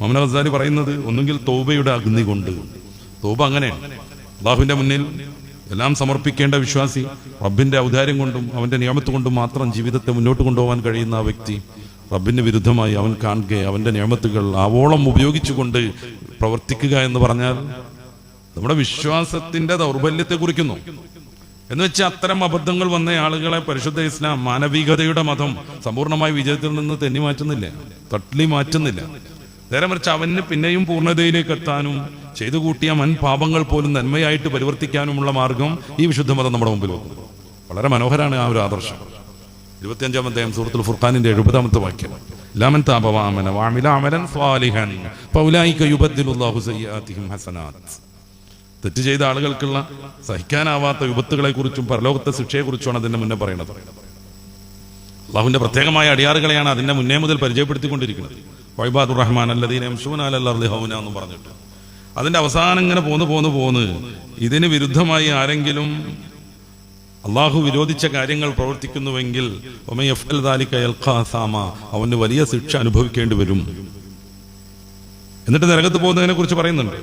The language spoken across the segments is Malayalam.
മമന ഹസാരി പറയുന്നത് ഒന്നുകിൽ തോബയുടെ അഗ്നി കൊണ്ട്. തോബ അങ്ങനെയാണ് അള്ളാഹുവിന്റെ മുന്നിൽ എല്ലാം സമർപ്പിക്കേണ്ട വിശ്വാസി റബ്ബിന്റെ ഔദാര്യം കൊണ്ടും അവന്റെ നിയമത്ത് കൊണ്ടും മാത്രം ജീവിതത്തെ മുന്നോട്ട് കൊണ്ടുപോകാൻ കഴിയുന്ന ആ വ്യക്തി റബ്ബിന് വിരുദ്ധമായി അവൻ കാണുക അവന്റെ നിയമത്തുകൾ ആവോളം ഉപയോഗിച്ചുകൊണ്ട് പ്രവർത്തിക്കുക എന്ന് പറഞ്ഞാൽ നമ്മുടെ വിശ്വാസത്തിന്റെ ദൗർബല്യത്തെ കുറിക്കുന്നു. എന്ന് വെച്ചാൽ അത്തരം അബദ്ധങ്ങൾ വന്ന ആളുകളെ പരിശുദ്ധ ഇസ്ലാം മാനവികതയുടെ മതം സമ്പൂർണമായ വിജയത്തിൽ നിന്ന് തെന്നി മാറ്റുന്നില്ല. തട്ടി മാറ്റുന്നില്ല. നേരെ മറിച്ച് അവന് പിന്നെയും പൂർണതയിലേക്ക് എത്താനും ചെയ്തു കൂട്ടിയ മൻ പാപങ്ങൾ പോലും നന്മയായിട്ട് പരിവർത്തിക്കാനുമുള്ള മാർഗം ഈ വിശുദ്ധ മതം നമ്മുടെ മുമ്പിൽ വെക്കുന്നു. വളരെ മനോഹരമാണ് ആ ഒരു ആദർശം. ഇരുപത്തിയഞ്ചാം അദ്ദേഹം സൂറത്തുൽ ഫുർഖാനിന്റെ എഴുപതാമത്തെ വാക്യം. വാമില അമലൻ സ്വാലിഹൻ തെറ്റ് ചെയ്ത ആളുകൾക്കുള്ള സഹിക്കാനാവാത്ത വിപത്തുകളെ കുറിച്ചും പരലോകത്തെ ശിക്ഷയെക്കുറിച്ചുമാണ് അതിന്റെ മുന്നേ പറയുന്നത്. അള്ളാഹുവിന്റെ പ്രത്യേകമായ അടിയാറുകളെയാണ് അതിന്റെ മുന്നേ മുതൽ പരിചയപ്പെടുത്തിക്കൊണ്ടിരിക്കുന്നത്. വൈബാദുർ റഹ്മാൻ അല്ലദീനം ഹൗന എന്ന് പറഞ്ഞിട്ട്. അതിന്റെ അവസാനം ഇങ്ങനെ പോന്ന് പോന്ന് പോന്ന് ഇതിന് വിരുദ്ധമായി ആരെങ്കിലും അള്ളാഹു വിരോധിച്ച കാര്യങ്ങൾ പ്രവർത്തിക്കുന്നുവെങ്കിൽ അവന് വലിയ ശിക്ഷ അനുഭവിക്കേണ്ടി വരും. എന്നിട്ട് നരകത്ത് പോകുന്നതിനെ കുറിച്ച് പറയുന്നുണ്ട്.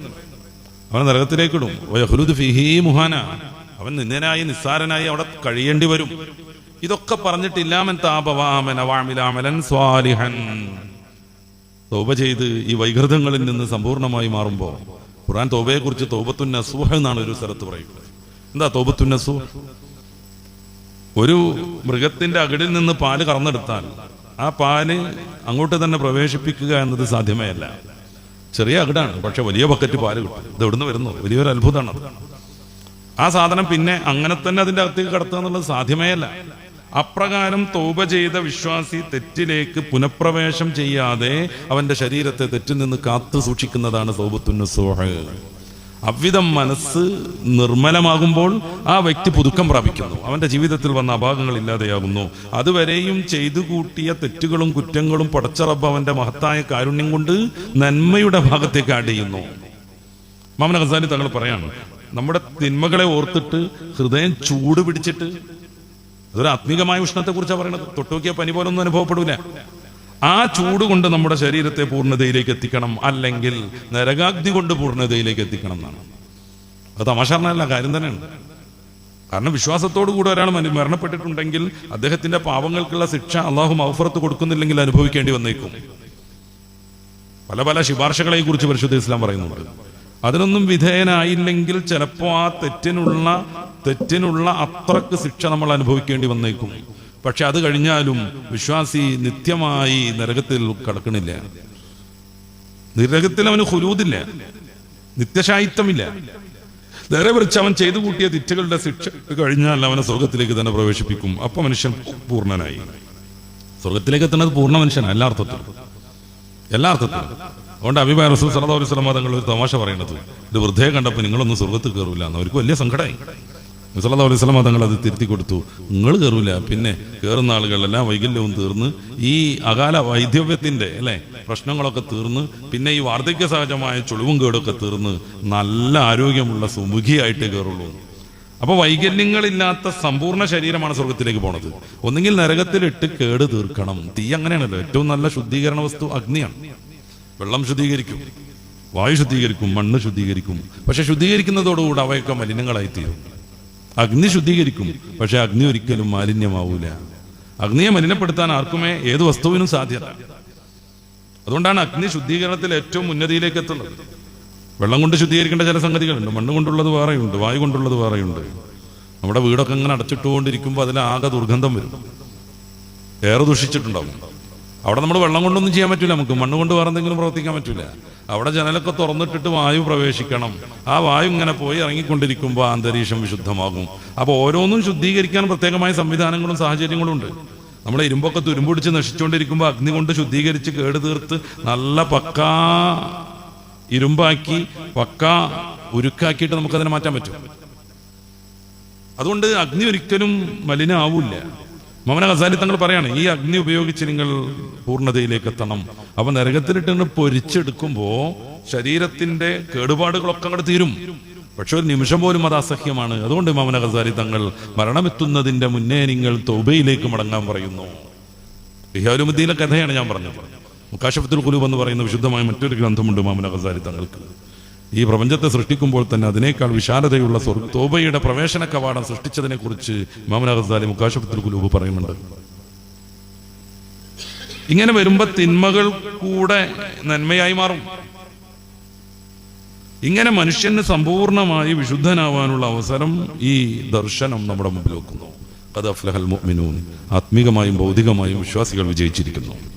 അവൻ നരകത്തിലേക്കിടും മുഹാന. അവൻ നിന്ദനായി നിസ്സാരനായി അവിടെ കഴിയേണ്ടി വരും. ഇതൊക്കെ പറഞ്ഞിട്ടില്ലാമൻ താപവാമൻ അവാമിലാമലൻ സ്വാലിഹൻ. തോപ ചെയ്ത് ഈ വൈകൃതങ്ങളിൽ നിന്ന് സമ്പൂർണമായി മാറുമ്പോൾ ഖുറാൻ തോബയെ കുറിച്ച് തോബത്തുൻ നസൂഹ എന്നാണ് ഒരു സ്ഥലത്ത് പറയുന്നത്. എന്താ തോബത്തുൻ നസൂഹ് ഒരു മൃഗത്തിന്റെ അകിടിൽ നിന്ന് പാൽ കറന്നെടുത്താൽ ആ പാൽ അങ്ങോട്ട് തന്നെ പ്രവേശിപ്പിക്കുക എന്നത് സാധ്യമേ അല്ല ചെറിയ അകിടാണ് പക്ഷെ വലിയ ബക്കറ്റ് പാൽ കിട്ടും. ഇത് എവിടുന്ന് വരുന്നു? വലിയൊരു അത്ഭുതമാണ് ആ സാധനം പിന്നെ അങ്ങനെ തന്നെ അതിന്റെ അകത്തേക്ക് കടത്തുക എന്നുള്ളത് സാധ്യമേ അല്ല അപ്രകാരം തോപ ചെയ്ത വിശ്വാസി തെറ്റിലേക്ക് പുനഃപ്രവേശം ചെയ്യാതെ അവന്റെ ശരീരത്തെ തെറ്റിൽ നിന്ന് കാത്തു സൂക്ഷിക്കുന്നതാണ് തോപത്തുന്ന സോഹ അവിധം മനസ്സ് നിർമ്മലമാകുമ്പോൾ ആ വ്യക്തി പുതുക്കം പ്രാപിക്കുന്നു. അവന്റെ ജീവിതത്തിൽ വന്ന അഭാഗങ്ങൾ ഇല്ലാതെയാകുന്നു. അതുവരെയും ചെയ്തു കൂട്ടിയ തെറ്റുകളും കുറ്റങ്ങളും പടച്ചറബ് അവന്റെ മഹത്തായ കാരുണ്യം കൊണ്ട് നന്മയുടെ ഭാഗത്തേക്ക് ആഡ് ചെയ്യുന്നു. മാമന ഹസാനി തങ്ങൾ പറയാണ് നമ്മുടെ തിന്മകളെ ഓർത്തിട്ട് ഹൃദയം ചൂട് പിടിച്ചിട്ട് അതൊരു ആത്മീകമായ ഉഷ്ണത്തെ കുറിച്ചാണ് പറയുന്നത് തൊട്ടുനോക്കിയ പനി പോലൊന്നും അനുഭവപ്പെടൂല. ആ ചൂട് കൊണ്ട് നമ്മുടെ ശരീരത്തെ പൂർണതയിലേക്ക് എത്തിക്കണം. അല്ലെങ്കിൽ നരകാഗ്നി കൊണ്ട് പൂർണതയിലേക്ക് എത്തിക്കണം എന്നാണ്. അത് തമാശാരണല്ല കാര്യം തന്നെയാണ്. കാരണം വിശ്വാസത്തോടു കൂടെ ഒരാൾ മരണപ്പെട്ടിട്ടുണ്ടെങ്കിൽ അദ്ദേഹത്തിന്റെ പാവങ്ങൾക്കുള്ള ശിക്ഷ അള്ളാഹു മൗഫറത്ത് കൊടുക്കുന്നില്ലെങ്കിൽ അനുഭവിക്കേണ്ടി വന്നേക്കും. പല പല ശുപാർശകളെ കുറിച്ച് പരിശുദ്ധ ഇസ്ലാം പറയുന്നുണ്ട്. അതിനൊന്നും വിധേയനായില്ലെങ്കിൽ ചിലപ്പോ ആ തെറ്റിനുള്ള തെറ്റിനുള്ള അത്രയ്ക്ക് ശിക്ഷ നമ്മൾ അനുഭവിക്കേണ്ടി വന്നേക്കും. പക്ഷെ അത് കഴിഞ്ഞാലും വിശ്വാസി നിത്യമായി നരകത്തിൽ കടക്കണില്ല. നരകത്തിൽ അവന് ഹുരൂതില്ല നിത്യശായിത്വമില്ല. നേരെ മറിച്ച് അവൻ ചെയ്തു കൂട്ടിയ തെറ്റുകളുടെ ശിക്ഷ കഴിഞ്ഞാൽ അവനെ സ്വർഗത്തിലേക്ക് തന്നെ പ്രവേശിപ്പിക്കും. അപ്പൊ മനുഷ്യൻ പൂർണനായി. സ്വർഗത്തിലേക്ക് എത്തുന്നത് പൂർണ മനുഷ്യനാണ് എല്ലാ അർത്ഥത്തിലും എല്ലാ അർത്ഥത്തിലും അതുകൊണ്ട് അഭിപ്രായ റസൂൽ സലഹു വസല്ലം തങ്ങൾ ഒരു തമാശ പറയുന്നത്. ഇത് വൃദ്ധയെ കണ്ടപ്പോൾ നിങ്ങളൊന്നും സ്വർഗത്തിൽ കയറൂല എന്ന് അവർക്ക് വലിയ സങ്കടമായി സലഹു അലൈഹി വസല്ലം തങ്ങൾ അത് തിരുത്തി കൊടുത്തു. നിങ്ങൾ കയറൂല പിന്നെ കയറുന്ന ആളുകളെല്ലാം വൈകല്യവും തീർന്ന് ഈ അകാല വൈദ്യവ്യത്തിന്റെ അല്ലേ പ്രശ്നങ്ങളൊക്കെ തീർന്ന് പിന്നെ ഈ വാർദ്ധക്യ സഹജമായ ചുളിവും കേടൊക്കെ തീർന്ന് നല്ല ആരോഗ്യമുള്ള സുമുഖിയായിട്ട് കയറുള്ളൂ അപ്പൊ വൈകല്യങ്ങളില്ലാത്ത സമ്പൂർണ ശരീരമാണ് സ്വർഗത്തിലേക്ക് പോണത്. ഒന്നുകിൽ നരകത്തിലിട്ട് കേട് തീർക്കണം. തീ അങ്ങനെയാണല്ലോ. ഏറ്റവും നല്ല ശുദ്ധീകരണ വസ്തു അഗ്നിയാണ്. വെള്ളം ശുദ്ധീകരിക്കും. വായു ശുദ്ധീകരിക്കും. മണ്ണ് ശുദ്ധീകരിക്കും. പക്ഷെ ശുദ്ധീകരിക്കുന്നതോടുകൂടി അവയൊക്കെ മലിനങ്ങളായി തീരും അഗ്നി ശുദ്ധീകരിക്കും. പക്ഷെ അഗ്നി ഒരിക്കലും മാലിന്യമാവൂല. അഗ്നിയെ മലിനപ്പെടുത്താൻ ആർക്കുമേ ഏത് വസ്തുവിനും സാധ്യത. അതുകൊണ്ടാണ് അഗ്നി ശുദ്ധീകരണത്തിൽ ഏറ്റവും ഉന്നതിയിലേക്ക് എത്തുന്നത് വെള്ളം കൊണ്ട് ശുദ്ധീകരിക്കേണ്ട ചില സംഗതികളുണ്ട്. മണ്ണ് കൊണ്ടുള്ളത് വേറെയുണ്ട് വായു കൊണ്ടുള്ളത് വേറെയുണ്ട്. നമ്മുടെ വീടൊക്കെ ഇങ്ങനെ അടച്ചിട്ടുകൊണ്ടിരിക്കുമ്പോൾ ആകെ ദുർഗന്ധം വരും. ഏറെ ദുഷിച്ചിട്ടുണ്ടാവും. അവിടെ നമ്മൾ വെള്ളം കൊണ്ടൊന്നും ചെയ്യാൻ പറ്റില്ല നമുക്ക്. മണ്ണ് കൊണ്ട് വേറെ എന്തെങ്കിലും പ്രവർത്തിക്കാൻ പറ്റില്ല അവിടെ ജനലൊക്കെ തുറന്നിട്ടിട്ട് വായു പ്രവേശിക്കണം. ആ വായു ഇങ്ങനെ പോയി ഇറങ്ങിക്കൊണ്ടിരിക്കുമ്പോൾ അന്തരീക്ഷം വിശുദ്ധമാകും. അപ്പോൾ ഓരോന്നും ശുദ്ധീകരിക്കാൻ പ്രത്യേകമായ സംവിധാനങ്ങളും സാഹചര്യങ്ങളും ഉണ്ട്. നമ്മൾ ഇരുമ്പൊക്കെ തുരുമ്പൊടിച്ച് നശിച്ചുകൊണ്ടിരിക്കുമ്പോൾ അഗ്നി കൊണ്ട് ശുദ്ധീകരിച്ച് കേട് തീർത്ത് നല്ല പക്കാ ഇരുമ്പാക്കി പക്ക ഉരുക്കാക്കിയിട്ട് നമുക്കതിനെ മാറ്റാൻ പറ്റും. അതുകൊണ്ട് അഗ്നി ഒരിക്കലും മലിനാവൂല മമന ഹസാരി തങ്ങൾ പറയാണ് ഈ അഗ്നി ഉപയോഗിച്ച് നിങ്ങൾ പൂർണതയിലേക്ക് എത്തണം അപ്പൊ നരകത്തിലിട്ട് പൊരിച്ചെടുക്കുമ്പോ ശരീരത്തിന്റെ കേടുപാടുകളൊക്കെ അങ്ങോട്ട് തീരും. പക്ഷെ ഒരു നിമിഷം പോലും അത് അസഹ്യമാണ്. അതുകൊണ്ട് മമന ഹസാരി തങ്ങൾ മരണമെത്തുന്നതിന്റെ മുന്നേ നിങ്ങൾ തൊബയിലേക്ക് മടങ്ങാൻ പറയുന്നു. റിഹാലുമുദ്ദീന്റെ കഥയാണ് ഞാൻ പറഞ്ഞത്. മുക്കാശഫത്തുൽ കുലൂബ് എന്ന് പറയുന്ന വിശുദ്ധമായ മറ്റൊരു ഗ്രന്ഥമുണ്ട് മാമന ഹസാരി തങ്ങൾക്ക്. ഈ പ്രപഞ്ചത്തെ സൃഷ്ടിക്കുമ്പോൾ തന്നെ അതിനേക്കാൾ വിശാലതയുള്ള സ്വർഗ തോബയുടെ പ്രവേശന കവാടം സൃഷ്ടിച്ചതിനെ കുറിച്ച് മാമന ഹസാലി മുക്കാശഫത്തുൽ കുലൂബ് പറയുന്നുണ്ട്. ഇങ്ങനെ വരുമ്പോ തിന്മകൾ കൂടെ നന്മയായി മാറും. ഇങ്ങനെ മനുഷ്യന് സമ്പൂർണമായി വിശുദ്ധനാവാനുള്ള അവസരം ഈ ദർശനം നമ്മുടെ മുമ്പിൽ വെക്കുന്നു. അത് അഫ്ലഹൽ മുഅ്മിനൂൻ. ആത്മീകമായും ഭൗതികമായും വിശ്വാസികൾ വിജയിച്ചിരിക്കുന്നു.